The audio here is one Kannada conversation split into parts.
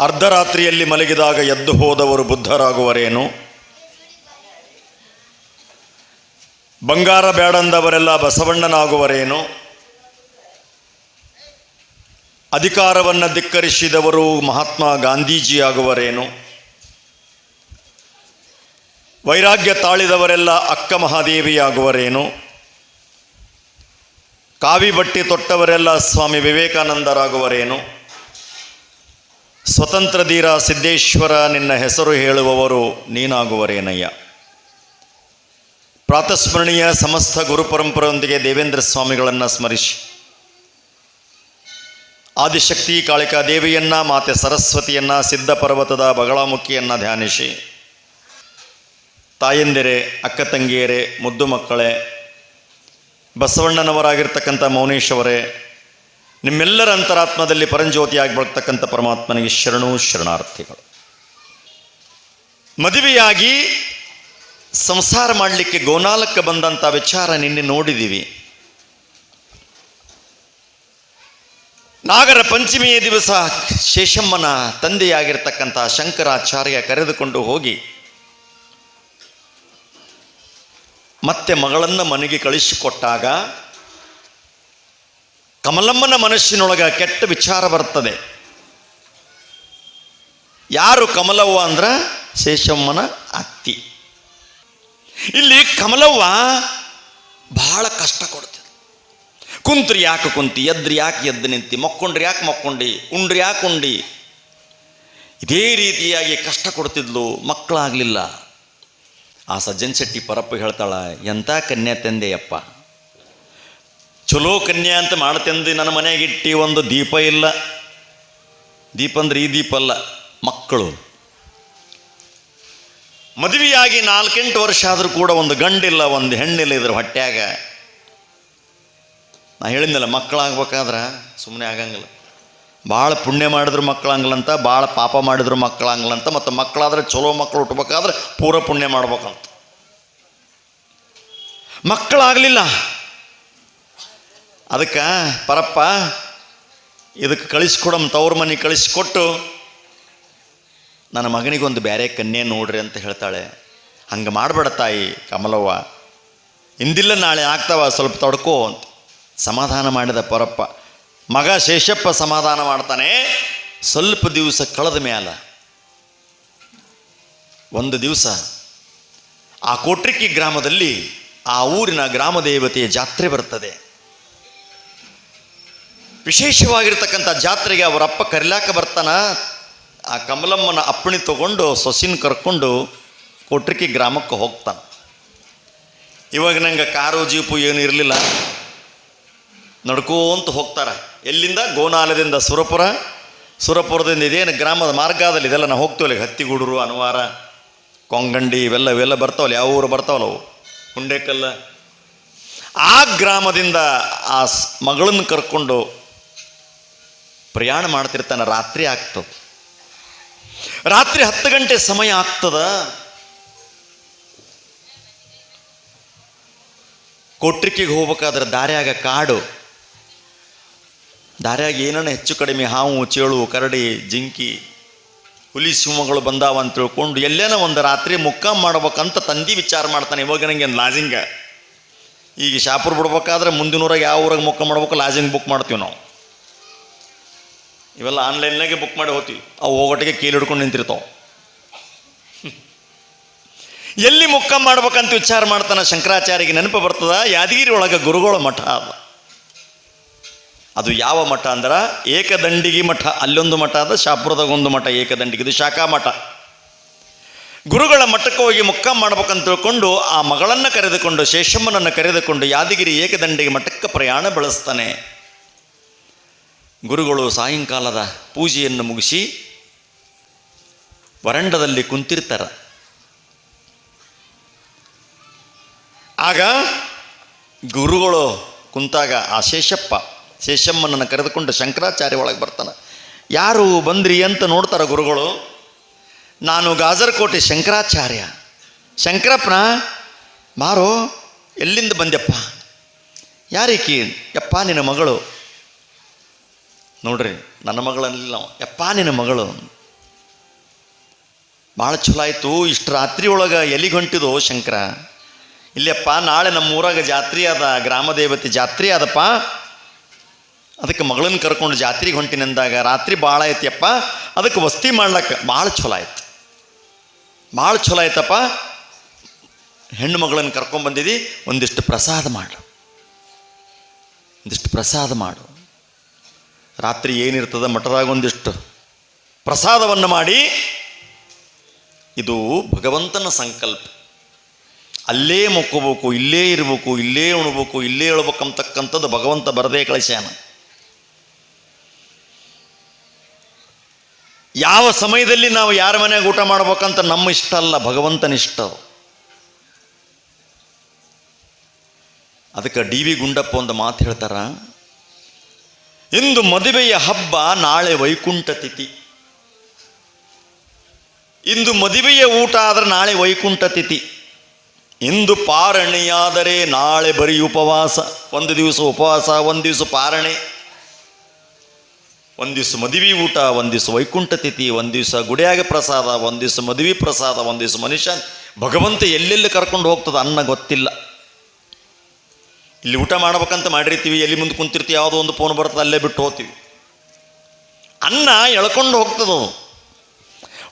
ಅರ್ಧರಾತ್ರಿಯಲ್ಲಿ ಮಲಗಿದಾಗ ಎದ್ದು ಹೋದವರು ಬುದ್ಧರಾಗುವರೇನು? ಬಂಗಾರ ಬೇಡಂದವರೆಲ್ಲ ಬಸವಣ್ಣನಾಗುವರೇನು? ಅಧಿಕಾರವನ್ನು ಧಿಕ್ಕರಿಸಿದವರು ಮಹಾತ್ಮ ಗಾಂಧೀಜಿ ಆಗುವರೇನು ವೈರಾಗ್ಯ ತಾಳಿದವರೆಲ್ಲ ಅಕ್ಕ ಮಹಾದೇವಿಯಾಗುವರೇನು? ಕಾವಿ ಬಟ್ಟೆ ತೊಟ್ಟವರೆಲ್ಲ ಸ್ವಾಮಿ ವಿವೇಕಾನಂದರಾಗುವರೇನು? ಸ್ವತಂತ್ರ ಧೀರ ಸಿದ್ದೇಶ್ವರ ನಿನ್ನ ಹೆಸರು ಹೇಳುವವರು ನೀನಾಗುವರೇನಯ್ಯ. ಪ್ರಾತಸ್ಮರಣೀಯ ಸಮಸ್ತ ಗುರುಪರಂಪರೆಯೊಂದಿಗೆ ದೇವೇಂದ್ರ ಸ್ವಾಮಿಗಳನ್ನು ಸ್ಮರಿಸಿ ಆದಿಶಕ್ತಿ ಕಾಳಿಕಾ ದೇವಿಯನ್ನ, ಮಾತೆ ಸರಸ್ವತಿಯನ್ನ, ಸಿದ್ಧ ಪರ್ವತದ ಬಗಳಾಮುಖಿಯನ್ನು ಧ್ಯಾನಿಸಿ ತಾಯಂದಿರೆ, ಅಕ್ಕ ತಂಗಿಯರೇ, ಮುದ್ದು ಮಕ್ಕಳೇ, ಬಸವಣ್ಣನವರಾಗಿರ್ತಕ್ಕಂಥ ಮೌನೇಶ್ವರೇ ನಿಮ್ಮೆಲ್ಲರ ಅಂತರಾತ್ಮದಲ್ಲಿ ಪರಂಜ್ಯೋತಿಯಾಗಿ ಬರ್ತಕ್ಕಂಥ ಪರಮಾತ್ಮನಿಗೆ ಶರಣು ಶರಣಾರ್ಥಿಗಳು. ಮದುವೆಯಾಗಿ ಸಂಸಾರ ಮಾಡಲಿಕ್ಕೆ ಗೋನಾಲಕ್ಕೆ ಬಂದಂಥ ವಿಚಾರ ನಿನ್ನೆ ನೋಡಿದ್ದೀವಿ. ನಾಗರ ಪಂಚಮಿಯ ದಿವಸ ಶೇಷಮ್ಮನ ತಂದೆಯಾಗಿರ್ತಕ್ಕಂಥ ಶಂಕರಾಚಾರ್ಯ ಕರೆದುಕೊಂಡು ಹೋಗಿ, ಮತ್ತೆ ಮಗಳನ್ನು ಮನೆಗೆ ಕಳಿಸಿಕೊಟ್ಟಾಗ ಕಮಲಮ್ಮನ ಮನಸ್ಸಿನೊಳಗೆ ಕೆಟ್ಟ ವಿಚಾರ ಬರ್ತದೆ. ಯಾರು ಕಮಲವ್ವ ಅಂದ್ರೆ ಶೇಷಮ್ಮನ ಅತ್ತಿ. ಇಲ್ಲಿ ಕಮಲವ್ವ ಬಹಳ ಕಷ್ಟ ಕೊಡ್ತದೆ. ಕುಂತ್ರಿ ಯಾಕೆ ಕುಂತಿ, ಎದ್ರಿ ಯಾಕೆ ಎದ್ದು ನಿಂತಿ, ಮಕ್ಕೊಂಡ್ರಿ ಯಾಕೆ ಮಕ್ಕೊಂಡಿ, ಉಂಡ್ರಿ ಯಾಕೆ ಉಂಡಿ. ಇದೇ ರೀತಿಯಾಗಿ ಕಷ್ಟ ಕೊಡ್ತಿದ್ಲು, ಮಕ್ಕಳಾಗಲಿಲ್ಲ. ಆ ಸಜ್ಜನ್ ಶೆಟ್ಟಿ ಪರಪ್ಪ ಹೇಳ್ತಾಳ ಎಂಥ ಕನ್ಯಾ ತಂದೆಯಪ್ಪ? ಚಲೋ ಕನ್ಯಾ ಅಂತ ಮಾಡ್ತೆಂದು ನನ್ನ ಮನೆಗೆ ಇಟ್ಟು ಒಂದು ದೀಪ ಇಲ್ಲ. ದೀಪ ಅಂದ್ರೆ ಈ ದೀಪ ಅಲ್ಲ, ಮಕ್ಕಳು. ಮದುವೆಯಾಗಿ ನಾಲ್ಕೆಂಟು ವರ್ಷ ಆದರೂ ಕೂಡ ಒಂದು ಗಂಡಿಲ್ಲ, ಒಂದು ಹೆಣ್ಣಿಲ್ಲ ಇದ್ರ ಹೊಟ್ಯಾಗ. ನಾ ಹೇಳಿದ್ನಲ್ಲ, ಮಕ್ಕಳಾಗ್ಬೇಕಾದ್ರೆ ಸುಮ್ಮನೆ ಆಗಂಗಿಲ್ಲ. ಭಾಳ ಪುಣ್ಯ ಮಾಡಿದ್ರು ಮಕ್ಕಳಂಗ್ಲಂತ ಭಾಳ ಪಾಪ ಮಾಡಿದ್ರು ಮಕ್ಕಳಂಗ್ಲಂತ ಮತ್ತು ಮಕ್ಕಳಾದ್ರೆ ಚಲೋ ಮಕ್ಕಳು ಹುಟ್ಟಬೇಕಾದ್ರೆ ಪೂರ ಪುಣ್ಯ ಮಾಡ್ಬೇಕಂತ. ಮಕ್ಕಳಾಗಲಿಲ್ಲ. ಅದಕ್ಕೆ, ಪರಪ್ಪ, ಇದಕ್ಕೆ ಕಳಿಸ್ಕೊಡಮ್, ತವ್ರ ಮನೆಗೆ ಕಳಿಸ್ಕೊಟ್ಟು. ನನ್ನ ಮಗನಿಗೊಂದು ಬೇರೆ ಕನ್ಯೆ ನೋಡ್ರಿ ಅಂತ ಹೇಳ್ತಾಳೆ. ಹಂಗೆ ಮಾಡಬೇಡ ತಾಯಿ ಕಮಲವ್ವ. ಇಂದಿಲ್ಲ ನಾಳೆ ಆಗ್ತಾವ, ಸ್ವಲ್ಪ ತಡ್ಕೋ ಅಂತ. ಸಮಾಧಾನ ಮಾಡಿದ ಪರಪ್ಪ. ಮಗ ಶೇಷಪ್ಪ ಸಮಾಧಾನ ಮಾಡ್ತಾನೆ. ಸ್ವಲ್ಪ ದಿವಸ ಕಳೆದ ಮ್ಯಾಲ. ಒಂದು ದಿವಸ ಆ ಕೋಟ್ರಿಕ್ಕಿ ಗ್ರಾಮದಲ್ಲಿ ಆ ಊರಿನ ಗ್ರಾಮ ದೇವತೆಯ ಜಾತ್ರೆ ಬರ್ತದೆ. ವಿಶೇಷವಾಗಿರ್ತಕ್ಕಂಥ ಜಾತ್ರೆಗೆ ಅವರಪ್ಪ ಕರಿಲಾಕ ಬರ್ತಾನ, ಆ ಕಮಲಮ್ಮನ ಅಪ್ಪಣಿ ತಗೊಂಡು ಸೊಸಿನ ಕರ್ಕೊಂಡು ಕೊಟ್ರಿಕಿ ಗ್ರಾಮಕ್ಕೆ ಹೋಗ್ತಾನೆ. ಇವಾಗ ನಂಗೆ ಕಾರು ಜೀಪು ಏನು ಇರಲಿಲ್ಲ. ನಡ್ಕೋಂತ ಹೋಗ್ತಾರೆ. ಎಲ್ಲಿಂದ? ಗೋನಾಲದಿಂದ ಸುರಪುರ. ಸುರಪುರದಿಂದ ಇದೇನು ಗ್ರಾಮದ ಮಾರ್ಗದಲ್ಲಿ ಇದೆಲ್ಲ ನಾವು ಹೋಗ್ತೀವಲ್ಲ ಹತ್ತಿಗೂಡೂರು, ಅನ್ವಾರ, ಕೊಂಗಂಡಿ, ಇವೆಲ್ಲ ಇವೆಲ್ಲ ಬರ್ತಾವಲ್ಲ, ಯಾವ ಊರು ಬರ್ತಾವಲ್ಲ ಅವು? ಹುಂಡೇಕಲ್ಲ. ಆ ಗ್ರಾಮದಿಂದ ಆ ಮಗಳನ್ನು ಕರ್ಕೊಂಡು ಪ್ರಯಾಣ ಮಾಡ್ತಿರ್ತಾನೆ, ರಾತ್ರಿ ಆಗ್ತದೆ. ರಾತ್ರಿ ಹತ್ತು ಗಂಟೆ ಸಮಯ ಆಗ್ತದ? ಕೊಟ್ರಿಕೆಗೆ ಹೋಗ್ಬೇಕಾದ್ರೆ ದಾರ್ಯಾಗ ಕಾಡು. ದಾರ್ಯಾಗ ಏನನ್ನ ಹೆಚ್ಚು ಕಡಿಮೆ ಹಾವು, ಚೇಳು, ಕರಡಿ, ಜಿಂಕಿ, ಹುಲಿ, ಸಿಂಹಗಳು ಬಂದಾವ ಅಂತ ತಿಳ್ಕೊಂಡು ಎಲ್ಲೇನೋ ಒಂದು ರಾತ್ರಿ ಮುಕ್ಕಾಂ ಮಾಡ್ಬೇಕಂತ ತಂದಿ ವಿಚಾರ ಮಾಡ್ತಾನೆ ಇವಾಗ ನನಗೆ ಲಾಜಿಂಗ. ಈಗ ಶಾಪುರ್ ಬಿಡ್ಬೇಕಾದ್ರೆ ಮುಂದಿನ ಊರಾಗ ಯಾವ ಊರಾಗ ಮುಕ್ಕ ಮಾಡ್ಬೇಕು, ಲಾಜಿಂಗ್ ಬುಕ್ ಮಾಡ್ತೀವಿ ನಾವು. ಇವೆಲ್ಲ ಆನ್ಲೈನ್ನಾಗೆ ಬುಕ್ ಮಾಡಿ ಹೋಗ್ತೀವಿ. ಅವು ಹೋಗೋಟಿಗೆ ಕೀಲು ಹಿಡ್ಕೊಂಡು ನಿಂತಿರ್ತಾವೆ. ಎಲ್ಲಿ ಮುಕ್ಕ ಮಾಡ್ಬೇಕಂತ ವಿಚಾರ ಮಾಡ್ತಾನೆ ಶಂಕರಾಚಾರ್ಯಗೆ ನೆನಪು ಬರ್ತದ? ಯಾದಗಿರಿ ಒಳಗೆ ಗುರುಗಳ ಮಠ ಅದು. ಅದು ಯಾವ ಮಠ ಅಂದ್ರೆ? ಏಕದಂಡಿಗಿ ಮಠ. ಅಲ್ಲೊಂದು ಮಠ ಅದ, ಶಾಪುರದಾಗ ಒಂದು ಮಠ ಏಕದಂಡಿಗೆ. ಇದು ಶಾಖಾ ಮಠ. ಗುರುಗಳ ಮಠಕ್ಕೆ ಹೋಗಿ ಮುಕ್ಕ ಮಾಡ್ಬೇಕಂತ ತಿಳ್ಕೊಂಡು ಆ ಮಗಳನ್ನು ಕರೆದುಕೊಂಡು, ಶೇಷಮ್ಮನನ್ನು ಕರೆದುಕೊಂಡು ಯಾದಗಿರಿ ಏಕದಂಡಿಗೆ ಮಠಕ್ಕೆ ಪ್ರಯಾಣ ಬೆಳೆಸ್ತಾನೆ. ಗುರುಗಳು ಸಾಯಂಕಾಲದ ಪೂಜೆಯನ್ನು ಮುಗಿಸಿ ವರಂಡದಲ್ಲಿ ಕುಂತಿರ್ತಾರೆ. ಆಗ ಗುರುಗಳು ಕುಂತಾಗ ಆ ಶೇಷಪ್ಪ, ಶೇಷಮ್ಮನನ್ನು ಕರೆದುಕೊಂಡು ಶಂಕರಾಚಾರ್ಯ ಒಳಗೆ ಬರ್ತಾನೆ. ಯಾರು ಬಂದ್ರಿ ಅಂತ ನೋಡ್ತಾರೆ ಗುರುಗಳು. ನಾನು ಗಾಜರಕೋಟೆ ಶಂಕರಾಚಾರ್ಯ. ಶಂಕರಪ್ಪನ, ಮಾರೋ, ಎಲ್ಲಿಂದ ಬಂದ್ಯಪ್ಪ? ಯಾರಿಕಿ? ಯಪ್ಪ ನಿನ್ನ ಮಗಳು. ನೋಡ್ರಿ, ನನ್ನ ಮಗಳನ್ನಿಲ್ಲ ಯಪ್ಪ ನಿನ್ನ ಮಗಳು. ಭಾಳ ಚಲೋ ಆಯಿತು. ಇಷ್ಟು ರಾತ್ರಿ ಒಳಗೆ ಎಲ್ಲಿಗೆ ಶಂಕರ. ಇಲ್ಲಪ್ಪ, ನಾಳೆ ನಮ್ಮ ಊರಾಗ ಜಾತ್ರೆ ಅದ ಗ್ರಾಮ ದೇವತೆ ಜಾತ್ರೆ ಅದಪ್ಪ. ಅದಕ್ಕೆ ಮಗಳನ್ನ ಕರ್ಕೊಂಡು ಜಾತ್ರೆಗೆ ಹೊಂಟಿನಂದಾಗ ರಾತ್ರಿ ಭಾಳ ಐತಿಯಪ್ಪ ಅದಕ್ಕೆ ವಸ್ತಿ ಮಾಡ್ಲಕ್ಕ ಭಾಳ ಚಲೋ ಆಯ್ತು. ಭಾಳ ಚಲೋ ಆಯ್ತಪ್ಪ. ಹೆಣ್ಣು ಮಗಳನ್ನು ಕರ್ಕೊಂಡ್ಬಂದಿದ್ದು ಒಂದಿಷ್ಟು ಪ್ರಸಾದ ಮಾಡು. ಒಂದಿಷ್ಟು ಪ್ರಸಾದ ಮಾಡು. ರಾತ್ರಿ ಏನಿರ್ತದ ಮಠದಾಗ ಒಂದಿಷ್ಟು ಪ್ರಸಾದವನ್ನು ಮಾಡಿ, ಇದು ಭಗವಂತನ ಸಂಕಲ್ಪ ಅಲ್ಲೇ ಮುಕ್ಕೋಬೇಕು, ಇಲ್ಲೇ ಇರಬೇಕು, ಇಲ್ಲೇ ಉಣಬೇಕು, ಇಲ್ಲೇ ಹೇಳ್ಬೇಕಂತಕ್ಕಂಥದ್ದು ಭಗವಂತ ಬರದೇ ಕಳಿಸ್ಯಾನ ಯಾವ ಸಮಯದಲ್ಲಿ ನಾವು ಯಾರ ಮನೆಗೆ ಊಟ ಮಾಡ್ಬೇಕಂತ ನಮ್ಮ ಇಷ್ಟ ಅಲ್ಲ, ಭಗವಂತನ ಇಷ್ಟ ಅದು. ಅದಕ್ಕೆ ಡಿ ವಿ ಗುಂಡಪ್ಪ ಒಂದು ಮಾತು ಹೇಳ್ತಾರ ಇಂದು ಮದುವೆಯ ಹಬ್ಬ ನಾಳೆ ವೈಕುಂಠ ತಿಥಿ. ಇಂದು ಮದುವೆಯ ಊಟ ಆದ್ರೆ ನಾಳೆ ವೈಕುಂಠ ತಿಥಿ. ಇಂದು ಪಾರಣೆಯಾದರೆ ನಾಳೆ ಬರೀ ಉಪವಾಸ. ಒಂದು ದಿವಸ ಉಪವಾಸ, ಒಂದು ದಿವಸ ಪಾರಣೆ. ಒಂದು ದಿವಸ ಮದುವೆ ಊಟ, ಒಂದು ದಿವಸ ವೈಕುಂಠ ತಿಥಿ, ಒಂದು ದಿವಸ ಗುಡಿಯಾಗ ಪ್ರಸಾದ, ಒಂದು ದಿವಸ ಮದುವೆ ಪ್ರಸಾದ, ಒಂದು ದಿವಸ ಮನುಷ್ಯ ಭಗವಂತ ಎಲ್ಲೆಲ್ಲಿ ಕರ್ಕೊಂಡು ಹೋಗ್ತದೆ ಅನ್ನ ಗೊತ್ತಿಲ್ಲ. ಇಲ್ಲಿ ಊಟ ಮಾಡ್ಬೇಕಂತ ಮಾಡಿರ್ತೀವಿ, ಎಲ್ಲಿ ಮುಂದೆ ಕುಂತಿರ್ತೀವಿ, ಯಾವುದೋ ಒಂದು ಫೋನ್ ಬರ್ತದೆ, ಅಲ್ಲೇ ಬಿಟ್ಟು ಹೋಗ್ತೀವಿ. ಅನ್ನ ಎಳ್ಕೊಂಡು ಹೋಗ್ತದವು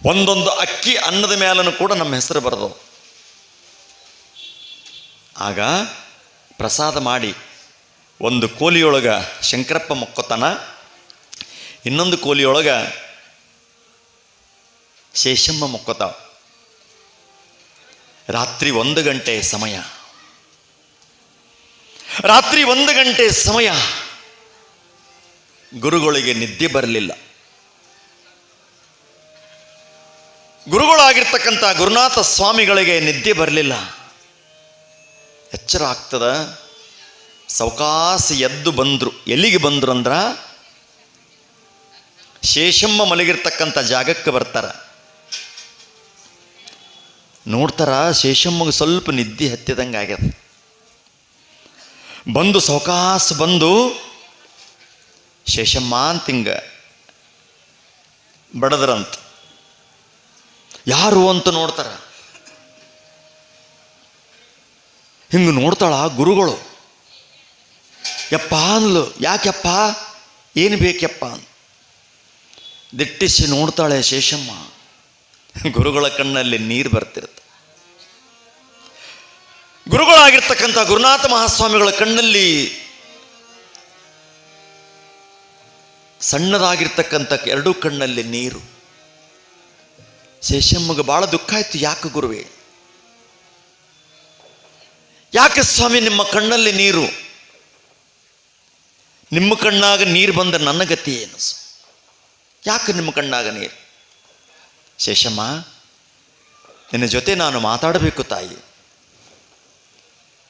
ಒಂದೊಂದು ಅಕ್ಕಿ ಅನ್ನದ ಮೇಲೂ ಕೂಡ ನಮ್ಮ ಹೆಸರು ಬರೆದವು. ಆಗ ಪ್ರಸಾದ ಮಾಡಿ, ಒಂದು ಕೋಲಿಯೊಳಗ ಶಂಕರಪ್ಪ ಮೊಕ್ಕೊತನ, ಇನ್ನೊಂದು ಕೋಲಿಯೊಳಗ ಶೇಷಮ್ಮ ಮೊಕ್ಕೊತಾವ. ರಾತ್ರಿ ಒಂದು ಗಂಟೆ ಸಮಯ. ರಾತ್ರಿ ಒಂದು ಗಂಟೆ ಸಮಯ. ಗುರುಗಳಿಗೆ ನಿದ್ದೆ ಬರಲಿಲ್ಲ. ಗುರುಗಳಾಗಿರ್ತಕ್ಕಂಥ ಗುರುನಾಥ ಸ್ವಾಮಿಗಳಿಗೆ ನಿದ್ದೆ ಬರಲಿಲ್ಲ. ಎಚ್ಚರ ಆಗ್ತದ? ಸವಕಾಸ ಎದ್ದು ಬಂದರು. ಎಲ್ಲಿಗೆ ಬಂದರು ಅಂದ್ರ? ಶೇಷಮ್ಮ ಮಲಗಿರ್ತಕ್ಕಂಥ ಜಾಗಕ್ಕೆ ಬರ್ತಾರ. ನೋಡ್ತಾರ ಶೇಷಮ್ಮಗೆ ಸ್ವಲ್ಪ ನಿದ್ದೆ ಹತ್ತಿದಂಗೆ ಆಗ್ಯದ. ಬಂದು ಸೌಕಾಸ ಬಂದು, ಶೇಷಮ್ಮ ಅಂತ ಹಿಂಗ ಬಡದ್ರಂತ. ಯಾರು ಅಂತ ನೋಡ್ತಾರ? ಹಿಂಗೆ ನೋಡ್ತಾಳ ಗುರುಗಳು. ಯಪ್ಪ ಅನ್ಲು ಯಾಕೆಪ್ಪ ಏನು ಬೇಕೆಪ್ಪ ಅಂದ್. ದಿಟ್ಟಿಸಿ ನೋಡ್ತಾಳೆ ಶೇಷಮ್ಮ. ಗುರುಗಳ ಕಣ್ಣಲ್ಲಿ ನೀರು ಬರ್ತಿರುತ್ತೆ. ಗುರುಗಳಾಗಿರ್ತಕ್ಕಂಥ ಗುರುನಾಥ ಮಹಾಸ್ವಾಮಿಗಳ ಕಣ್ಣಲ್ಲಿ ಸಣ್ಣದಾಗಿರ್ತಕ್ಕಂಥ ಎರಡೂ ಕಣ್ಣಲ್ಲಿ ನೀರು. ಶೇಷಮ್ಮಗೆ ಭಾಳ ದುಃಖ ಆಯ್ತು, ಯಾಕೆ ಗುರುವೇ? ಯಾಕೆ ಸ್ವಾಮಿ ನಿಮ್ಮ ಕಣ್ಣಲ್ಲಿ ನೀರು? ನಿಮ್ಮ ಕಣ್ಣಾಗ ನೀರು ಬಂದ ನನ್ನ ಗತಿ ಏನು? ಯಾಕೆ ನಿಮ್ಮ ಕಣ್ಣಾಗ ನೀರು? ಶೇಷಮ್ಮ, ನಿನ್ನ ಜೊತೆ ನಾನು ಮಾತಾಡಬೇಕು ತಾಯಿ.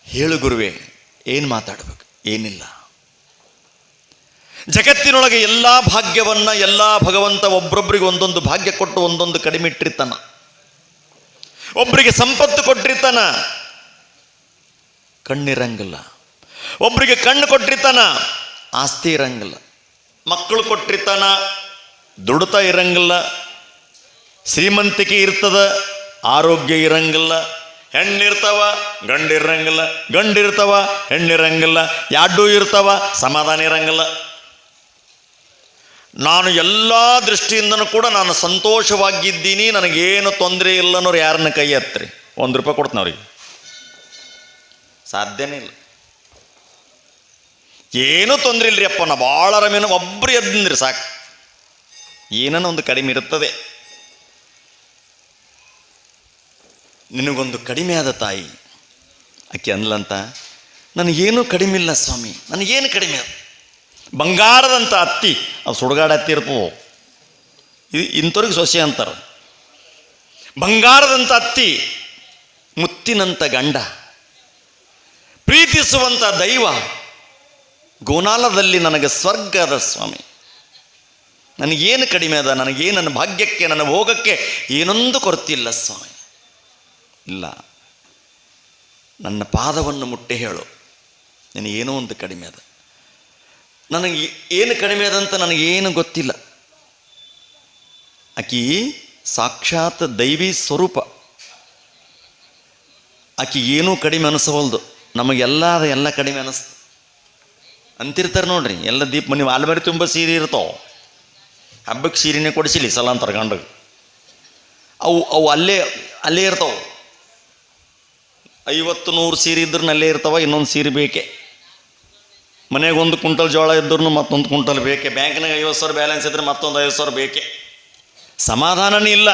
ಹೇಳು ಗುರುವೇ, ಏನು ಮಾತಾಡಬೇಕು? ಏನಿಲ್ಲ. ಜಗತ್ತಿನೊಳಗೆ ಎಲ್ಲ ಭಾಗ್ಯವನ್ನ, ಎಲ್ಲ ಭಗವಂತ ಒಬ್ಬೊಬ್ಬರಿಗೆ ಒಂದೊಂದು ಭಾಗ್ಯ ಕೊಟ್ಟು ಒಂದೊಂದು ಕಡಿಮೆ ಇಟ್ಟಿರ್ತಾನ. ಒಬ್ಬರಿಗೆ ಸಂಪತ್ತು ಕೊಟ್ಟಿರ್ತಾನ, ಕಣ್ಣಿರಂಗಿಲ್ಲ. ಒಬ್ಬರಿಗೆ ಕಣ್ಣು ಕೊಟ್ಟಿರ್ತಾನ, ಆಸ್ತಿ ಇರಂಗಿಲ್ಲ. ಮಕ್ಕಳು ಕೊಟ್ಟಿರ್ತಾನ, ದುಡ್ತಾ ಇರಂಗಿಲ್ಲ. ಶ್ರೀಮಂತಿಕೆ ಇರ್ತದ, ಆರೋಗ್ಯ ಇರಂಗಿಲ್ಲ. ಹೆಣ್ಣಿರ್ತಾವ, ಗಂಡಿರಂಗಿಲ್ಲ. ಗಂಡಿರ್ತವ, ಹೆಣ್ಣಿರಂಗಿಲ್ಲ. ಯಾಡ್ಡು ಇರ್ತವ, ಸಮಾಧಾನ ಇರಂಗಿಲ್ಲ. ನಾನು ಎಲ್ಲ ದೃಷ್ಟಿಯಿಂದನೂ ಕೂಡ ನಾನು ಸಂತೋಷವಾಗಿದ್ದೀನಿ. ನನಗೇನು ತೊಂದರೆ ಇಲ್ಲ ಅನ್ನೋರು ಯಾರನ್ನ ಕೈ ಹತ್ರಿ ಒಂದು ರೂಪಾಯಿ ಕೊಡ್ತೀನಿ ಅವ್ರಿಗೆ. ಸಾಧ್ಯನೇ ಇಲ್ಲ. ಏನೂ ತೊಂದರೆ ಇಲ್ಲರಿ ಅಪ್ಪ. ನಾ ಭಾಳ ರಮೇನ ಒಬ್ಬರು ಎದ್ದಿಂದ್ರಿ ಸಾಕು. ಏನನ್ನ ಒಂದು ಕಡಿಮೆ ಇರುತ್ತದೆ ನಿನಗೊಂದು ಕಡಿಮೆ ಆದ ತಾಯಿ. ಆಕೆ ಅನ್ಲಂತ ನನಗೇನು ಕಡಿಮೆ ಇಲ್ಲ ಸ್ವಾಮಿ, ನನಗೇನು ಕಡಿಮೆ? ಅದು ಬಂಗಾರದಂಥ ಅತ್ತಿ ಅವು ಸುಡುಗಾಡ ಅತ್ತಿ ಇರ್ತವು ಇದು ಇಂಥವ್ರಿಗೆ ಸೊಸೆ ಅಂತಾರೆ. ಬಂಗಾರದಂಥ ಅತ್ತಿ ಮುತ್ತಿನಂಥ ಗಂಡ. ಪ್ರೀತಿಸುವಂಥ ದೈವ, ಗೋನಾಲದಲ್ಲಿ ನನಗೆ ಸ್ವರ್ಗದ ಸ್ವಾಮಿ. ನನಗೇನು ಕಡಿಮೆ ಅದ, ನನಗೇನು ನನ್ನ ಭಾಗ್ಯಕ್ಕೆ, ನನ್ನ ಭೋಗಕ್ಕೆ, ಏನೊಂದು ಕೊರತಿಲ್ಲ ಸ್ವಾಮಿ. ಇಲ್ಲ. ನನ್ನ ಪಾದವನ್ನು ಮುಟ್ಟಿ ಹೇಳು. ನನಗೇನೋ ಒಂದು ಕಡಿಮೆ ಅದ. ನನಗೆ ಏನು ಕಡಿಮೆ ಅದಂತ ನನಗೇನು ಗೊತ್ತಿಲ್ಲ. ಆಕಿ ಸಾಕ್ಷಾತ್ ದೈವಿ ಸ್ವರೂಪ. ಆಕಿ ಏನೂ ಕಡಿಮೆ ಅನಿಸವಲ್ದು. ನಮಗೆಲ್ಲ ಅದು, ಎಲ್ಲ ಕಡಿಮೆ ಅನಿಸ್ತು. ಅಂತಿರ್ತಾರೆ ನೋಡ್ರಿ, ಎಲ್ಲ ದೀಪ ಮನೆ ಆಲ್ಮರಿ ತುಂಬ ಸೀರೆ ಇರ್ತಾವೆ ಹಬ್ಬಕ್ಕೆ ಸೀರೆನೇ ಕೊಡಿಸಿಲಿ, ಸಲ ಅಂತಾರೆ ಅವು ಅವು ಅಲ್ಲೇ ಅಲ್ಲೇ ಇರ್ತಾವೆ. ಐವತ್ತು ನೂರು ಸೀರೆ ಇದ್ರೂ ಅಲ್ಲೇ ಇರ್ತಾವ, ಇನ್ನೊಂದು ಸೀರೆ ಬೇಕೆ. ಮನೆಗೆ ಒಂದು ಕುಂಟಲ್ ಜೋಳ ಇದ್ರೂ ಮತ್ತೊಂದು ಕುಂಟಲ್ ಬೇಕೆ. ಬ್ಯಾಂಕ್ನಾಗ ಐವತ್ತು ಸಾವಿರ ಬ್ಯಾಲೆನ್ಸ್ ಇದ್ರೆ ಮತ್ತೊಂದು ಐವತ್ತು ಸಾವಿರ ಬೇಕೆ. ಸಮಾಧಾನನೇ ಇಲ್ಲ.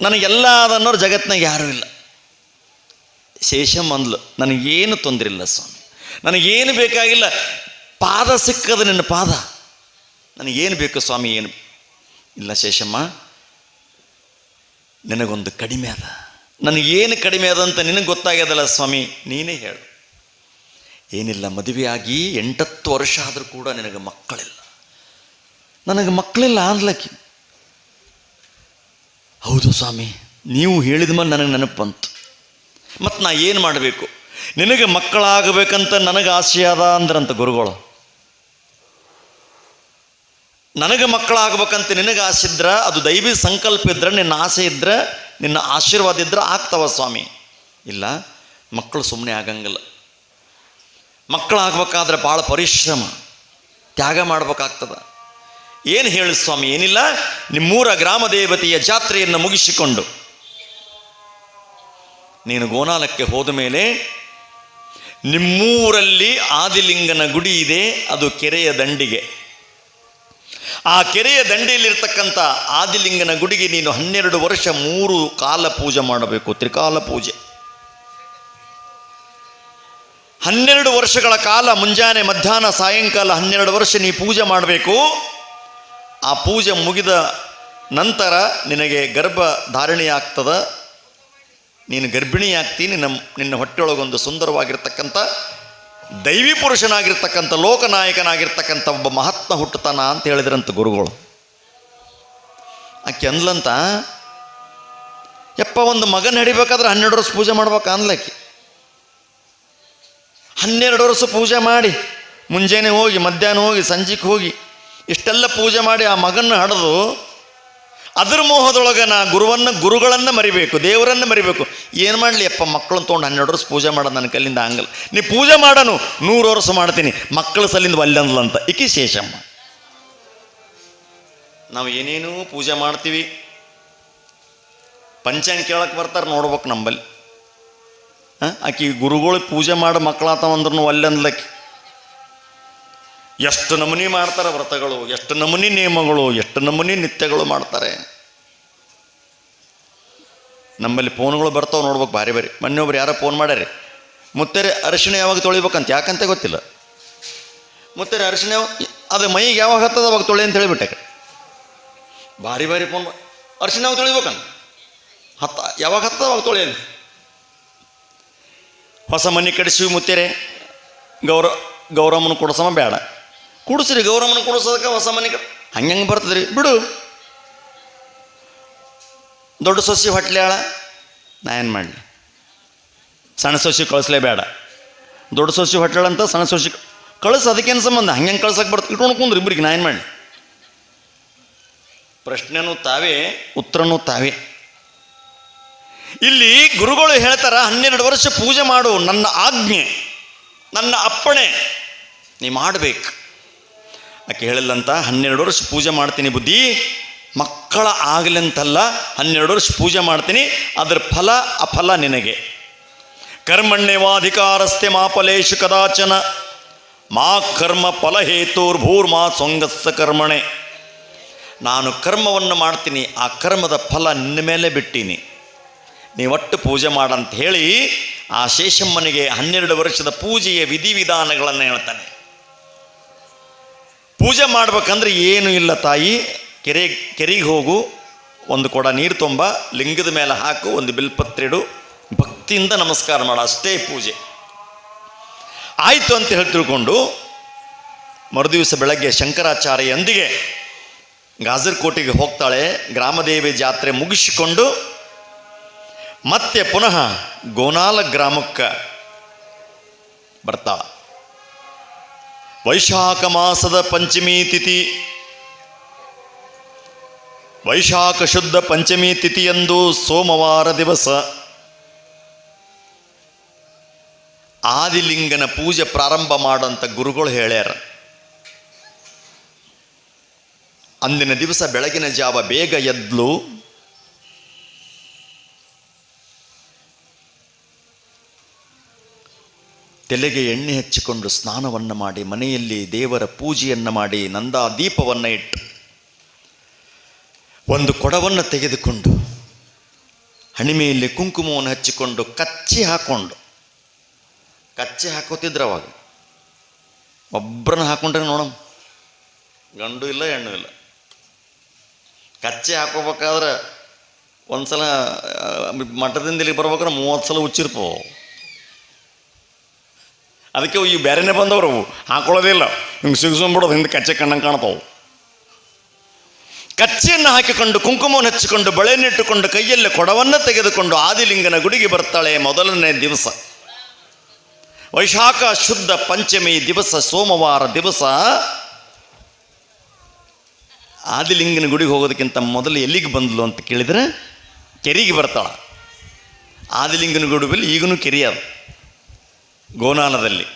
ನನಗೆಲ್ಲ ಅದನ್ನೋರು ಜಗತ್ತಿನಾಗ ಯಾರೂ ಇಲ್ಲ. ಶೇಷಂ ಅಂದ್ಲು, ನನಗೇನು ತೊಂದರೆ ಇಲ್ಲ ಸ್ವಾಮಿ. ನನಗೇನು ಬೇಕಾಗಿಲ್ಲ. ಪಾದ ಸಿಕ್ಕದ ನಿನ್ನ ಪಾದ. ನನಗೇನು ಬೇಕು ಸ್ವಾಮಿ, ಏನು ಇಲ್ಲ ಶೇಷಮ್ಮ, ನಿನಗೊಂದು ಕಡಿಮೆ ಅದ. ನನಗೇನು ಕಡಿಮೆ ಅದಂತ ನಿನಗೆ ಗೊತ್ತಾಗ್ಯದಲ್ಲ ಸ್ವಾಮಿ? ನೀನೇ ಹೇಳು. ಏನಿಲ್ಲ, ಮದುವೆಯಾಗಿ ಎಂಟತ್ತು ವರ್ಷ ಆದರೂ ಕೂಡ ನಿನಗೆ ಮಕ್ಕಳಿಲ್ಲ. ನನಗೆ ಮಕ್ಕಳಿಲ್ಲ ಅನ್ಲಕ್ಕಿ ಹೌದು ಸ್ವಾಮಿ, ನೀವು ಹೇಳಿದ ಮೇಲೆ ನನಗೆ ನೆನಪು ಬಂತು. ಮತ್ತು ನಾ ಏನು ಮಾಡಬೇಕು? ನಿನಗೆ ಮಕ್ಕಳಾಗಬೇಕಂತ ನನಗೆ ಆಸೆ ಅದ ಅಂದ್ರಂತ ಗುರುಗಳು. ನನಗೆ ಮಕ್ಕಳಾಗಬೇಕಂತ ನಿನಗೆ ಆಸೆ ಇದ್ರೆ, ಅದು ದೈವಿ ಸಂಕಲ್ಪ ಇದ್ರೆ, ನಿನ್ನ ಆಸೆ ಇದ್ರೆ ನಿನ್ನ ಆಶೀರ್ವಾದ ಇದ್ರೆ ಆಗ್ತವ ಸ್ವಾಮಿ. ಇಲ್ಲ, ಮಕ್ಕಳು ಸುಮ್ಮನೆ ಆಗಂಗಿಲ್ಲ. ಮಕ್ಕಳಾಗಬೇಕಾದ್ರೆ ಭಾಳ ಪರಿಶ್ರಮ. ತ್ಯಾಗ ಮಾಡ್ಬೇಕಾಗ್ತದೆ. ಏನು ಹೇಳಿ ಸ್ವಾಮಿ, ಏನಿಲ್ಲ? ನಿಮ್ಮೂರ ಗ್ರಾಮ ದೇವತೆಯ ಜಾತ್ರೆಯನ್ನು ಮುಗಿಸಿಕೊಂಡು ನೀನು ಗೋನಾಲಕ್ಕೆ ಹೋದ ಮೇಲೆ ನಿಮ್ಮೂರಲ್ಲಿ ಆದಿಲಿಂಗನ ಗುಡಿ ಇದೆ, ಅದು ಕೆರೆಯ ದಂಡಿಗೆ. ಆ ಕೆರೆಯ ದಂಡೆಯಲ್ಲಿರ್ತಕ್ಕಂಥ ಆದಿಲಿಂಗನ ಗುಡಿಗೆ ನೀನು ಹನ್ನೆರಡು ವರ್ಷ ಮೂರು ಕಾಲ ಪೂಜೆ ಮಾಡಬೇಕು, ತ್ರಿಕಾಲ ಪೂಜೆ. ಹನ್ನೆರಡು ವರ್ಷಗಳ ಕಾಲ ಮುಂಜಾನೆ ಮಧ್ಯಾಹ್ನ ಸಾಯಂಕಾಲ ಹನ್ನೆರಡು ವರ್ಷ ನೀ ಪೂಜೆ ಮಾಡಬೇಕು. ಆ ಪೂಜೆ ಮುಗಿದ ನಂತರ ನಿನಗೆ ಗರ್ಭ ಧಾರಣೆ ಆಗ್ತದ ನೀನು ಗರ್ಭಿಣಿ ನಮ್ಮ ನಿನ್ನ ನಿನ್ನ ಹೊಟ್ಟೆಯೊಳಗೊಂದು ಸುಂದರವಾಗಿರ್ತಕ್ಕಂಥ ದೈವಿ ಪುರುಷನಾಗಿರ್ತಕ್ಕಂಥ, ಲೋಕನಾಯಕನಾಗಿರ್ತಕ್ಕಂಥ ಒಬ್ಬ ಮಹಾತ್ಮ ಹುಟ್ಟುತ್ತಾನ ಅಂತ ಹೇಳಿದ್ರಂತ ಗುರುಗಳು. ಆಕೆ ಅಂದ್ಲಂತ, ಯಪ್ಪ, ಒಂದು ಮಗನ ಹಿಡಿಬೇಕಾದ್ರೆ ಹನ್ನೆರಡು ವರ್ಷ ಪೂಜೆ ಮಾಡ್ಬೇಕು ಅನ್ಲಕ್ಕಿ ಹನ್ನೆರಡು ವರ್ಷ ಪೂಜೆ ಮಾಡಿ, ಮುಂಜಾನೆ ಹೋಗಿ, ಮಧ್ಯಾಹ್ನ ಹೋಗಿ, ಸಂಜೆಗೆ ಹೋಗಿ, ಇಷ್ಟೆಲ್ಲ ಪೂಜೆ ಮಾಡಿ ಆ ಮಗನ ಹಡೆದು ಅದ್ರ ಮೋಹದೊಳಗೆ ನಾ ಗುರುವನ್ನು, ಗುರುಗಳನ್ನು ಮರಿಬೇಕು, ದೇವರನ್ನು ಮರಿಬೇಕು. ಏನು ಮಾಡಲಿ, ಅಪ್ಪ ಮಕ್ಕಳನ್ನ ತೊಗೊಂಡು ಹನ್ನೆರಡು ವರ್ಷ ಪೂಜೆ ಮಾಡೋದು ನನ್ನ ಕಲ್ಲಿಂದ ಹಂಗಲ್ಲ ನೀ ಪೂಜೆ ಮಾಡನು, ನೂರು ವರ್ಷ ಮಾಡ್ತೀನಿ. ಮಕ್ಕಳ ಸಲಿಂದ ಅಂತ ಇಕಿ ಶೇಷಮ್ಮ. ನಾವು ಏನೇನೂ ಪೂಜೆ ಮಾಡ್ತೀವಿ. ಪಂಚಾಂಗ ಕೇಳಕ್ಕೆ ಬರ್ತಾರೆ, ನೋಡ್ಬೇಕು ನಂಬಲ್ಲಿ. ಆಕಿ ಗುರುಗಳು ಪೂಜೆ ಮಾಡಿ ಮಕ್ಕಳಾತವಂದ್ರೂ ಒಲ್ಲೆಂದ್ಲಕ್ಕಿ ಎಷ್ಟು ನಮೂನಿ ಮಾಡ್ತಾರೆ ವ್ರತಗಳು, ಎಷ್ಟು ನಮೂನಿ ನಿಯಮಗಳು, ಎಷ್ಟು ನಮೂನಿ ನಿತ್ಯಗಳು ಮಾಡ್ತಾರೆ. ನಮ್ಮಲ್ಲಿ ಫೋನ್ಗಳು ಬರ್ತಾವೆ ನೋಡ್ಬೇಕು ಭಾರಿ ಭಾರಿ ಮೊನ್ನೆ ಒಬ್ರು ಯಾರೋ ಫೋನ್ ಮಾಡ್ಯಾರಿ, ಮುತ್ತೇರಿ ಅರಿಶಿಣ ಯಾವಾಗ ತೊಳಿಬೇಕಂತ, ಯಾಕಂತ ಗೊತ್ತಿಲ್ಲ. ಮುತ್ತೇರಿ ಅರಿಶಿಣ ಅದು ಮೈಗೆ ಯಾವಾಗ ಹತ್ತದ, ಅವಾಗ ತೊಳಿ ಅಂತ ಹೇಳಿಬಿಟ್ಟೆ ಭಾರಿ ಭಾರಿ ಫೋನ್ ಅರಿಶಿಣ ಯಾವಾಗ ತೊಳಿಬೇಕಂತ? ಹತ್ತ, ಯಾವಾಗ ಹತ್ತದ, ಅವಾಗ ತೊಳಿ ಅಂತ. ಹೊಸ ಮನೆ ಕಡಿಸಿ ಮುತ್ತೇರೆ. ಗೌರ, ಗೌರಮ್ಮನ ಕೊಡಿಸಮ ಬೇಡ ಕುಡಿಸ್ರಿ, ಗೌರಮ್ಮನ ಕುಡಿಸೋದಕ್ಕೆ ಹೊಸ ಮನೆ ಹಂಗೆ ಹಂಗೆ ಬರ್ತದ್ರಿ. ಬಿಡು. ದೊಡ್ಡ ಸೊಸಿ ಹೊಟ್ಲ್ಯಾಳ ನಾ ಏನು ಮಾಡಲಿ? ಸಣ್ಣ ಸೊಸಿ ಕಳಿಸ್ಲೇ ಬೇಡ. ದೊಡ್ಡ ಸೊಸಿ ಹೊಟ್ಲಾಳಂತ ಸಣ್ಣ ಸೊಸಿ ಕಳಿಸ್, ಅದಕ್ಕೇನು ಸಂಬಂಧ? ಹೆಂಗೆ ಕಳ್ಸಕ್ಕೆ ಬರ್ತ ಇಟ್ಕೊಂಡು ಕುಂದ್ರಿ ಇಬ್ಬರಿಗೆ ನಾ ಏನು ಮಾಡಲಿ? ಪ್ರಶ್ನೆನೂ ತಾವೇ, ಉತ್ತರನೂ ತಾವೇ. ಇಲ್ಲಿ ಗುರುಗಳು ಹೇಳ್ತಾರ, ಹನ್ನೆರಡು ವರ್ಷ ಪೂಜೆ ಮಾಡು, ನನ್ನ ಆಜ್ಞೆ, ನನ್ನ ಅಪ್ಪಣೆ. ನೀ ಮಾಡಬೇಕು. ಆಕೆ ಹೇಳಿಲ್ಲಂತ? ಹನ್ನೆರಡು ವರ್ಷ ಪೂಜೆ ಮಾಡ್ತೀನಿ ಬುದ್ಧಿ. ಮಕ್ಕಳ ಆಗಲಿ ಅಂತಲ್ಲ ಹನ್ನೆರಡು ವರ್ಷ ಪೂಜೆ ಮಾಡ್ತೀನಿ. ಅದರ ಫಲ, ಅಫಲ ನಿನಗೆ. ಕರ್ಮಣ್ಯವಾಧಿಕಾರಸ್ತೆ ಮಾ ಫಲೇಶು ಕದಾಚನ. ಮಾ ಕರ್ಮ ಫಲಹೇತುರ್ಭೂರ್ಮಾ ಸೊಂಗಸ್ಸ ಕರ್ಮಣೆ. ನಾನು ಕರ್ಮವನ್ನು ಮಾಡ್ತೀನಿ. ಆ ಕರ್ಮದ ಫಲ ನಿನ್ನ ಮೇಲೆ ಬಿಟ್ಟೀನಿ. ನೀ ಒಟ್ಟು ಪೂಜೆ ಮಾಡಂತ ಹೇಳಿ ಆ ಶೇಷಮ್ಮನಿಗೆ ಹನ್ನೆರಡು ವರ್ಷದ ಪೂಜೆಯ ವಿಧಿವಿಧಾನಗಳನ್ನು ಹೇಳ್ತಾನೆ. ಪೂಜೆ ಮಾಡ್ಬೇಕಂದ್ರೆ ಏನು ಇಲ್ಲ ತಾಯಿ. ಕೆರೆ, ಕೆರೆಗೆ ಹೋಗು, ಒಂದು ಕೊಡ ನೀರು ತುಂಬ, ಲಿಂಗದ ಮೇಲೆ ಹಾಕು, ಒಂದು ಬಿಲ್ಪತ್ರಿಡು ಭಕ್ತಿಯಿಂದ ನಮಸ್ಕಾರ ಮಾಡು, ಅಷ್ಟೇ ಪೂಜೆ. ಆಯಿತು ಅಂತ ಹೇಳಿ ತಿಳ್ಕೊಂಡು, ಮರುದಿವಸ ಬೆಳಗ್ಗೆ ಶಂಕರಾಚಾರ್ಯಂದಿಗೆ ಗಾಜರ್ಕೋಟೆಗೆ ಹೋಗ್ತಾಳೆ, ಗ್ರಾಮದೇವಿ ಜಾತ್ರೆ ಮುಗಿಸಿಕೊಂಡು, ಮತ್ತೆ ಪುನಃ ಗೋನಾಲ ಗ್ರಾಮಕ್ಕೆ ಬರ್ತಾಳ. ವೈಶಾಖ ಮಾಸದ ಪಂಚಮಿ ತಿಥಿ. ವೈಶಾಖ ಶುದ್ಧ ಪಂಚಮಿ ತಿಥಿಯಂದು ಸೋಮವಾರ ದಿವಸ. ಆದಿಲಿಂಗನ ಪೂಜೆ ಪ್ರಾರಂಭ ಮಾಡಂತ ಗುರುಗಳು ಹೇಳ್ಯಾರ. ಅಂದಿನ ದಿವಸ ಬೆಳಗಿನ ಜಾವ ಬೇಗ ಎದ್ಲು ತಲೆಗೆ ಎಣ್ಣೆ ಹಚ್ಚಿಕೊಂಡು ಸ್ನಾನವನ್ನು ಮಾಡಿ, ಮನೆಯಲ್ಲಿ ದೇವರ ಪೂಜೆಯನ್ನು ಮಾಡಿ, ನಂದಾ ದೀಪವನ್ನು ಇಟ್ಟು, ಒಂದು ಕೊಡವನ್ನು ತೆಗೆದುಕೊಂಡು, ಹಣಿಮೆಯಲ್ಲಿ ಕುಂಕುಮವನ್ನು ಹಚ್ಚಿಕೊಂಡು ಕಚ್ಚಿ ಹಾಕೊಂಡು, ಕಚ್ಚಿ ಹಾಕೋತಿದ್ರು ಅವಾಗ. ಒಬ್ಬರನ್ನ ಹಾಕೊಂಡ್ರೆ ನೋಡಮ್ ಗಂಡು ಇಲ್ಲ, ಹೆಣ್ಣು ಇಲ್ಲ. ಕಚ್ಚಿ ಹಾಕೋಬೇಕಾದ್ರೆ ಒಂದ್ಸಲ ಸಲ ಮಠದಿಂದ ಇಲ್ಲಿ ಬರ್ಬೇಕಾದ್ರೆ ಮೂವತ್ತು ಸಲ ಉಚ್ಚಿರ್ಪೋ. ಅದಕ್ಕೆ ಈ ಬೇರೆನೇ ಬಂದವರು ಅವು ಹಾಕೊಳ್ಳೋದೇ ಇಲ್ಲ. ಹಿಂಗೆ ಸಿಗಿಸ್ಕೊಂಡ್ಬಿಡೋದು, ಹಿಂದೆ ಕಚ್ಚೆ ಕಣ್ಣಂಗೆ ಕಾಣ್ತಾವು. ಕಚ್ಚೆಯನ್ನು ಹಾಕಿಕೊಂಡು, ಕುಂಕುಮವನ್ನು ಹಚ್ಚಿಕೊಂಡು ಬಳೆಯನ್ನಿಟ್ಟುಕೊಂಡು ಕೈಯಲ್ಲಿ ಕೊಡವನ್ನು ತೆಗೆದುಕೊಂಡು ಆದಿಲಿಂಗನ ಗುಡಿಗೆ ಬರ್ತಾಳೆ ಮೊದಲನೇ ದಿವಸ. ವೈಶಾಖ ಶುದ್ಧ ಪಂಚಮಿ ದಿವಸ, ಸೋಮವಾರ ದಿವಸ. ಆದಿಲಿಂಗನ ಗುಡಿಗೆ ಹೋಗೋದಕ್ಕಿಂತ ಮೊದಲು ಎಲ್ಲಿಗೆ ಬಂದ್ಲು ಅಂತ ಕೇಳಿದ್ರೆ, ಕೆರೆಗೆ ಬರ್ತಾಳ. ಆದಿಲಿಂಗನ ಗುಡಿ ಬಳಿ ಈಗಲೂ ಕೆರೆ ಅದು. ಗೋನಾನದಲ್ಲಿ.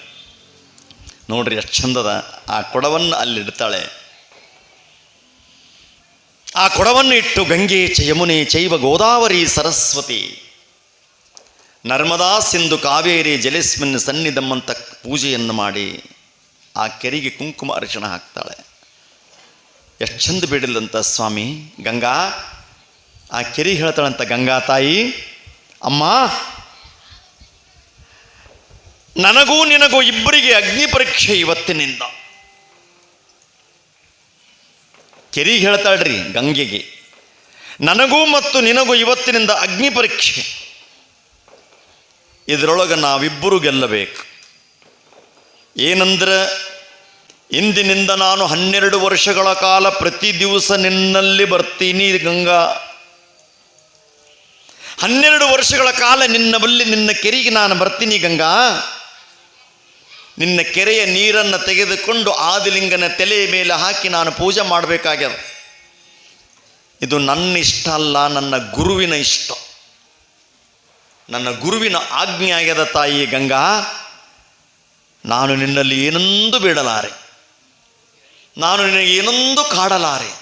ನೋಡ್ರಿ ಎಷ್ಟು ಚಂದದ. ಆ ಕೊಡವನ್ನು ಅಲ್ಲಿಡ್ತಾಳೆ ಆ ಕೊಡವನ್ನು ಇಟ್ಟು ಗಂಗೆ ಚ ಯಮುನೆ ಚೈವ ಗೋದಾವರಿ ಸರಸ್ವತಿ. ನರ್ಮದಾ ಸಿಂಧು ಕಾವೇರಿ ಜಲೇಸ್ಮಿನ್ ಸನ್ನಿಧಮ್ಮಂತ ಪೂಜೆಯನ್ನು ಮಾಡಿ ಆ ಕೆರೆಗೆ ಕುಂಕುಮ ಅರ್ಚಣ ಹಾಕ್ತಾಳೆ. ಎಷ್ಟು ಚಂದ ಬಿಡಿಲ್ಲಂತ ಸ್ವಾಮಿ. ಗಂಗಾ, ಆ ಕೆರೆ ಹೇಳ್ತಾಳಂತ ಗಂಗಾ ತಾಯಿ, ಅಮ್ಮ ನನಗೂ ನಿನಗೂ ಇಬ್ಬರಿಗೆ ಅಗ್ನಿ ಪರೀಕ್ಷೆ ಇವತ್ತಿನಿಂದ. ಕೆರಿ ಹೇಳ್ತಾಳ್ರಿ ಗಂಗೆಗೆ. ನನಗೂ ಮತ್ತು ನಿನಗೂ ಇವತ್ತಿನಿಂದ ಅಗ್ನಿ ಪರೀಕ್ಷೆ. ಇದರೊಳಗೆ ನಾವಿಬ್ಬರು ಗೆಲ್ಲಬೇಕು. ಏನಂದ್ರೆ, ಇಂದಿನಿಂದ ನಾನು ಹನ್ನೆರಡು ವರ್ಷಗಳ ಕಾಲ ಪ್ರತಿ ದಿವಸ ನಿನ್ನಲ್ಲಿ ಬರ್ತೀನಿ ಗಂಗಾ. ಹನ್ನೆರಡು ವರ್ಷಗಳ ಕಾಲ ನಿನ್ನ ಬಲ್ಲಿ ನಿನ್ನ ಕೆರಿಗೆ ನಾನು ಬರ್ತೀನಿ ಗಂಗಾ. ನಿನ್ನ ಕೆರೆಯ ನೀರನ್ನು ತೆಗೆದುಕೊಂಡು ಆದಿಲಿಂಗನ ತಲೆಯ ಮೇಲೆ ಹಾಕಿ ನಾನು ಪೂಜೆ ಮಾಡಬೇಕಾಗ್ಯದ. ಇದು ನನ್ನ ಇಷ್ಟ ಅಲ್ಲ, ನನ್ನ ಗುರುವಿನ ಇಷ್ಟ. ನನ್ನ ಗುರುವಿನ ಆಜ್ಞೆ ಆಗ್ಯದ ತಾಯಿ ಗಂಗಾ, ನಾನು ನಿನ್ನಲ್ಲಿ ಏನೊಂದು ಬಿಡಲಾರೆ. ನಾನು ನಿನಗೆ ಏನೊಂದು ಕಾಡಲಾರೆ.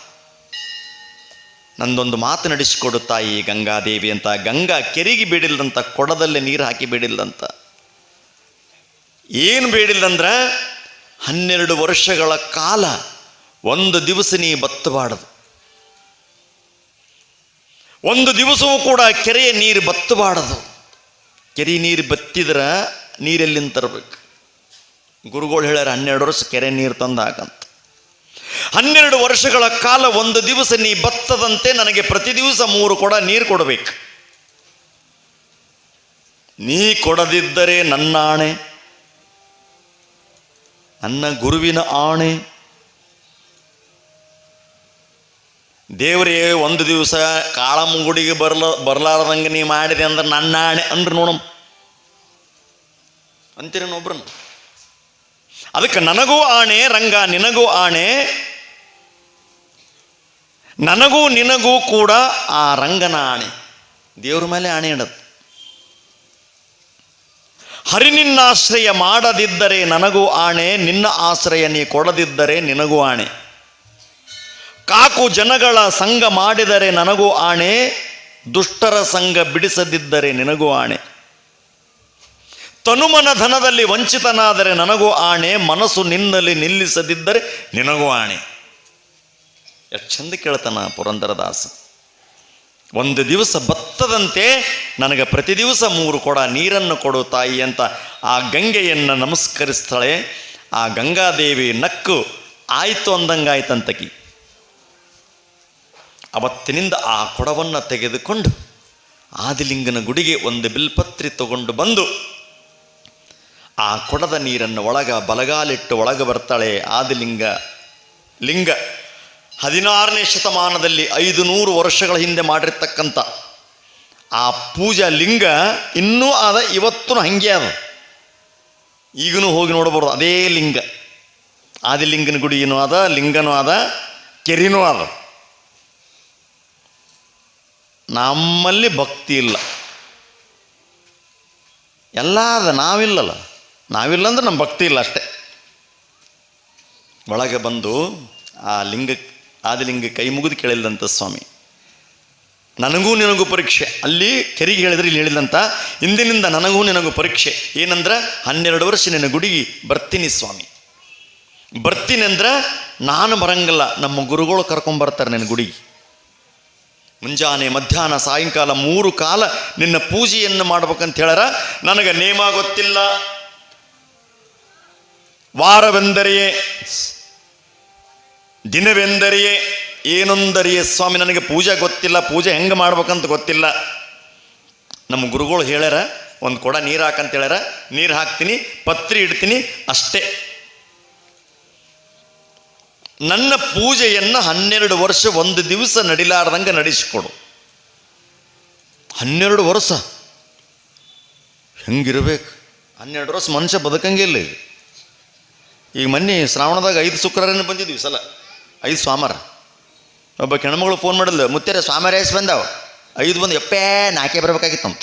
ನಂದೊಂದು ಮಾತು ನಡೆಸಿಕೊಡು ತಾಯಿ ಗಂಗಾದೇವಿ ಅಂತ. ಗಂಗಾ ಕೆರೆಗೆ ಬಿಡಿಲ್ಲದಂಥ ಕೊಡದಲ್ಲೇ ನೀರು ಹಾಕಿ ಬೇಡಿಲ್ದಂತ ಏನು ಬೇಡಿಲ್ಲಂದ್ರೆ ಹನ್ನೆರಡು ವರ್ಷಗಳ ಕಾಲ ಒಂದು ದಿವಸ ನೀ ಬತ್ತಬಾರದು ಒಂದು ದಿವಸವೂ ಕೂಡ ಕೆರೆಯ ನೀರು ಬತ್ತಬಾರದು ಕೆರೆ ನೀರು ಬತ್ತಿದ್ರೆ ನೀರೆಲ್ಲಿಂದ ತರಬೇಕು. ಗುರುಗಳು ಹೇಳ್ಯಾರ, ಹನ್ನೆರಡು ವರ್ಷ ಕೆರೆ ನೀರು ತಂದು ಹಾಕಂತ. ಹನ್ನೆರಡು ವರ್ಷಗಳ ಕಾಲ ಒಂದು ದಿವಸ ನೀ ಬತ್ತದಂತೆ ನನಗೆ ಪ್ರತಿ ದಿವಸ ಮೂರು ಕೊಡ ನೀರು ಕೊಡಬೇಕು. ನೀ ಕೊಡದಿದ್ದರೆ ನನ್ನ ಆಣೆ ನನ್ನ ಗುರುವಿನ ಆಣೆ. ದೇವರೇ, ಒಂದು ದಿವಸ ಕಾಳಮ್ಮಗುಡಿಗೆ ಬರ್ಲ, ಬರ್ಲಾರ್ದಂಗೆ ನೀ ಮಾಡಿದೆ ಅಂದ್ರೆ ನನ್ನ ಆಣೆ ಅಂದ್ರೆ ನೋಡಮ್ ಅಂತೀರೇನೊಬ್ರನ್ನ ಅದಕ್ಕೆ ನನಗೂ ಆಣೆ, ರಂಗ ನಿನಗೂ ಆಣೆ. ನನಗೂ ನಿನಗೂ ಕೂಡ ಆ ರಂಗನ ಆಣೆ. ದೇವ್ರ ಮೇಲೆ ಆಣೆ ಇಡದು. ಹರಿ ನಿನ್ನ ಆಶ್ರಯ ಮಾಡದಿದ್ದರೆ ನನಗೂ ಆಣೆ, ನಿನ್ನ ಆಶ್ರಯ ನೀ ಕೊಡದಿದ್ದರೆ ನಿನಗೂ ಆಣೆ. ಕಾಕು ಜನಗಳ ಸಂಘ ಮಾಡಿದರೆ ನನಗೂ ಆಣೆ, ದುಷ್ಟರ ಸಂಘ ಬಿಡಿಸದಿದ್ದರೆ ನಿನಗೂ ಆಣೆ. ತನುಮನ ಧನದಲ್ಲಿ ವಂಚಿತನಾದರೆ ನನಗೂ ಆಣೆ, ಮನಸ್ಸು ನಿನ್ನಲ್ಲಿ ನಿಲ್ಲಿಸದಿದ್ದರೆ ನಿನಗೂ ಆಣೆ. ಎಷ್ಟು ಚಂದ ಕೇಳ್ತಾನ ಪುರಂದರದಾಸ. ಒಂದು ದಿವಸ ಬತ್ತದಂತೆ ನನಗೆ ಪ್ರತಿ ದಿವಸ ಮೂರು ಕೊಡ ನೀರನ್ನು ಕೊಡು ತಾಯಿ ಅಂತ ಆ ಗಂಗೆಯನ್ನು ನಮಸ್ಕರಿಸ್ತಾಳೆ. ಆ ಗಂಗಾದೇವಿ ನಕ್ಕು, ಆಯಿತು ಅಂದಂಗಾಯ್ತಂತಕಿ ಅವತ್ತಿನಿಂದ ಆ ಕೊಡವನ್ನು ತೆಗೆದುಕೊಂಡು ಆದಿಲಿಂಗನ ಗುಡಿಗೆ ಒಂದು ಬಿಲ್ಪತ್ರಿ ತಗೊಂಡು ಬಂದು ಆ ಕೊಡದ ನೀರನ್ನು ಒಳಗ ಬಲಗಾಲಿಟ್ಟು ಒಳಗೆ ಬರ್ತಾಳೆ ಆದಿಲಿಂಗ ಲಿಂಗ. ಹದಿನಾರನೇ ಶತಮಾನದಲ್ಲಿ ಐದು ನೂರು ವರ್ಷಗಳ ಹಿಂದೆ ಮಾಡಿರ್ತಕ್ಕಂಥ ಆ ಪೂಜಾ ಲಿಂಗ ಇನ್ನೂ ಅದ ಇವತ್ತೂ ಹಂಗೆ ಅದ. ಈಗನೂ ಹೋಗಿ ನೋಡಬಾರ್ದು ಅದೇ ಲಿಂಗ. ಆದಿಲಿಂಗನ ಗುಡಿನೂ ಅದ, ಲಿಂಗನೂ ಅದ, ಕೆರಿನೂ ಅದ. ನಮ್ಮಲ್ಲಿ ಭಕ್ತಿ ಇಲ್ಲ. ಎಲ್ಲ ಅದ, ನಾವಿಲ್ಲಲ್ಲ. ನಾವಿಲ್ಲ ಅಂದ್ರೆ ನಮ್ಮ ಭಕ್ತಿ ಇಲ್ಲ ಅಷ್ಟೇ. ಒಳಗೆ ಬಂದು ಆ ಲಿಂಗ ಆದಿಲಿಂಗ ಕೈ ಮುಗಿದು ಕೇಳಿಲ್ಲಂತ ಸ್ವಾಮಿ. ನನಗೂ ನಿನಗೂ ಪರೀಕ್ಷೆ. ಅಲ್ಲಿ ಕೆರಿಗೆ ಹೇಳಿದ್ರೆ ಇಲ್ಲಿ ಹೇಳಿದಂತ ಇಂದಿನಿಂದ ನನಗೂ ನಿನಗೂ ಪರೀಕ್ಷೆ. ಏನಂದ್ರೆ, ಹನ್ನೆರಡು ವರ್ಷ ನಿನ್ನ ಗುಡಿಗೆ ಬರ್ತೀನಿ ಸ್ವಾಮಿ. ಬರ್ತೀನಿ ಅಂದ್ರೆ ನಾನು ಬರಂಗಿಲ್ಲ. ನಮ್ಮ ಗುರುಗಳು ಕರ್ಕೊಂಬರ್ತಾರೆ ನಿನ್ನ ಗುಡಿಗೆ. ಮುಂಜಾನೆ, ಮಧ್ಯಾಹ್ನ, ಸಾಯಂಕಾಲ ಮೂರು ಕಾಲ ನಿನ್ನ ಪೂಜೆಯನ್ನು ಮಾಡ್ಬೇಕಂತ ಹೇಳಾರ ನನಗೆ ನೇಮ ಗೊತ್ತಿಲ್ಲ. ವಾರವೆಂದರೆಯೇ ದಿನವೆಂದರೆಯೇ, ಏನೊಂದರಿಯೇ, ಸ್ವಾಮಿ, ನನಗೆ ಪೂಜೆ ಗೊತ್ತಿಲ್ಲ, ಪೂಜೆ ಹೆಂಗೆ ಮಾಡ್ಬೇಕಂತ ಗೊತ್ತಿಲ್ಲ. ನಮ್ಮ ಗುರುಗಳು ಹೇಳ್ಯಾರ, ಒಂದು ಕೊಡ ನೀರು ಹಾಕಂತ ಹೇಳ್ಯಾರ, ನೀರು ಹಾಕ್ತೀನಿ, ಪತ್ರಿ ಇಡ್ತೀನಿ ಅಷ್ಟೇ. ನನ್ನ ಪೂಜೆಯನ್ನು ಹನ್ನೆರಡು ವರ್ಷ ಒಂದು ದಿವಸ ನಡಿಲಾರ್ದಂಗೆ ನಡೆಸಿಕೊಡು. ಹನ್ನೆರಡು ವರ್ಷ? ಹೆಂಗಿರಬೇಕು? ಹನ್ನೆರಡು ವರ್ಷ ಮನುಷ್ಯ ಬದುಕಂಗೆ ಇಲ್ಲ ಈಗ ಮೊನ್ನೆ ಶ್ರಾವಣದಾಗ ಐದು ಶುಕ್ರವಾರನೇ ಬಂದಿದ್ವಿ ಸಲ. ಐದು ಸ್ವಾಮರ. ಒಬ್ಬ ಕೆಣಮಗಳು ಫೋನ್ ಮಾಡಿದ್ಲು, ಮುತ್ತೆರೆ, ಸ್ವಾಮರ ಐಸ್ ಬಂದಾವ? ಐದು ಬಂದು ಎಪ್ಪೇ ನಾಲ್ಕೇ ಬರಬೇಕಾಗಿತ್ತಂತ.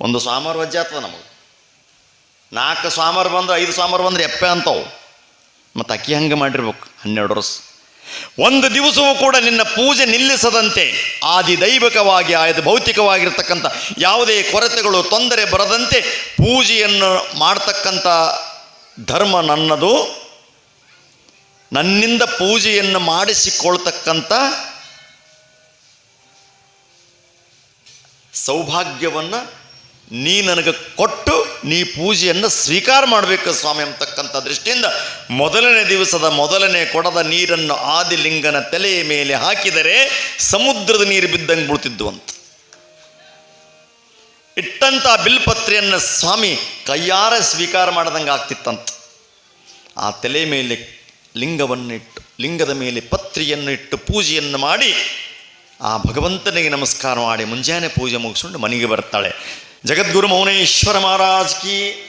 ಒಂದು ಸ್ವಾಮರ ವಜ್ಜೆ ಆಗ್ತದೆ ನಮಗೆ. ನಾಲ್ಕು ಸ್ವಾಮರು ಬಂದ್ರೆ, ಐದು ಸ್ವಾಮರು ಬಂದ್ರೆ ಎಪ್ಪೆ ಅಂತವು. ಮತ್ತು ಅಕ್ಕಿ ಹಂಗೆ ಮಾಡಿರ್ಬೇಕು, ಹನ್ನೆರಡು ವರ್ಷ. ಒಂದು ದಿವಸವೂ ಕೂಡ ನಿನ್ನ ಪೂಜೆ ನಿಲ್ಲಿಸದಂತೆ ಆದಿ ದೈವಿಕವಾಗಿ ಆಯ್ದು ಭೌತಿಕವಾಗಿರ್ತಕ್ಕಂಥ ಯಾವುದೇ ಕೊರತೆಗಳು, ತೊಂದರೆ ಬರದಂತೆ ಪೂಜೆಯನ್ನು ಮಾಡ್ತಕ್ಕಂಥ ಧರ್ಮ ನನ್ನದು. ನನ್ನಿಂದ ಪೂಜೆಯನ್ನು ಮಾಡಿಸಿಕೊಳ್ತಕ್ಕಂಥ ಸೌಭಾಗ್ಯವನ್ನು ನೀ ನನಗೆ ಕೊಟ್ಟು ನೀ ಪೂಜೆಯನ್ನು ಸ್ವೀಕಾರ ಮಾಡಬೇಕು ಸ್ವಾಮಿ ಅಂತಕ್ಕಂಥ ದೃಷ್ಟಿಯಿಂದ ಮೊದಲನೇ ದಿವಸದ ಮೊದಲನೇ ಕೊಡದ ನೀರನ್ನು ಆದಿಲಿಂಗನ ತಲೆಯ ಮೇಲೆ ಹಾಕಿದರೆ ಸಮುದ್ರದ ನೀರು ಬಿದ್ದಂಗೆ ಬೀಳ್ತಿದ್ವು ಅಂತ. ಇಟ್ಟಂಥ ಬಿಲ್ಪತ್ರೆಯನ್ನು ಸ್ವಾಮಿ ಕೈಯಾರ ಸ್ವೀಕಾರ ಮಾಡ್ದಂಗೆ ಆಗ್ತಿತ್ತಂತ. ಆ ತಲೆ ಮೇಲೆ ಲಿಂಗವನ್ನಿಟ್ಟು, ಲಿಂಗದ ಮೇಲೆ ಪತ್ರಿಯನ್ನು ಇಟ್ಟು ಪೂಜೆಯನ್ನು ಮಾಡಿ ಆ ಭಗವಂತನಿಗೆ ನಮಸ್ಕಾರ ಮಾಡಿ ಮುಂಜಾನೆ ಪೂಜೆ ಮುಗಿಸ್ಕೊಂಡು ಮನೆಗೆ ಬರ್ತಾಳೆ. ಜಗದ್ಗುರು ಮೌನೇಶ್ವರ ಮಹಾರಾಜ್ ಕಿ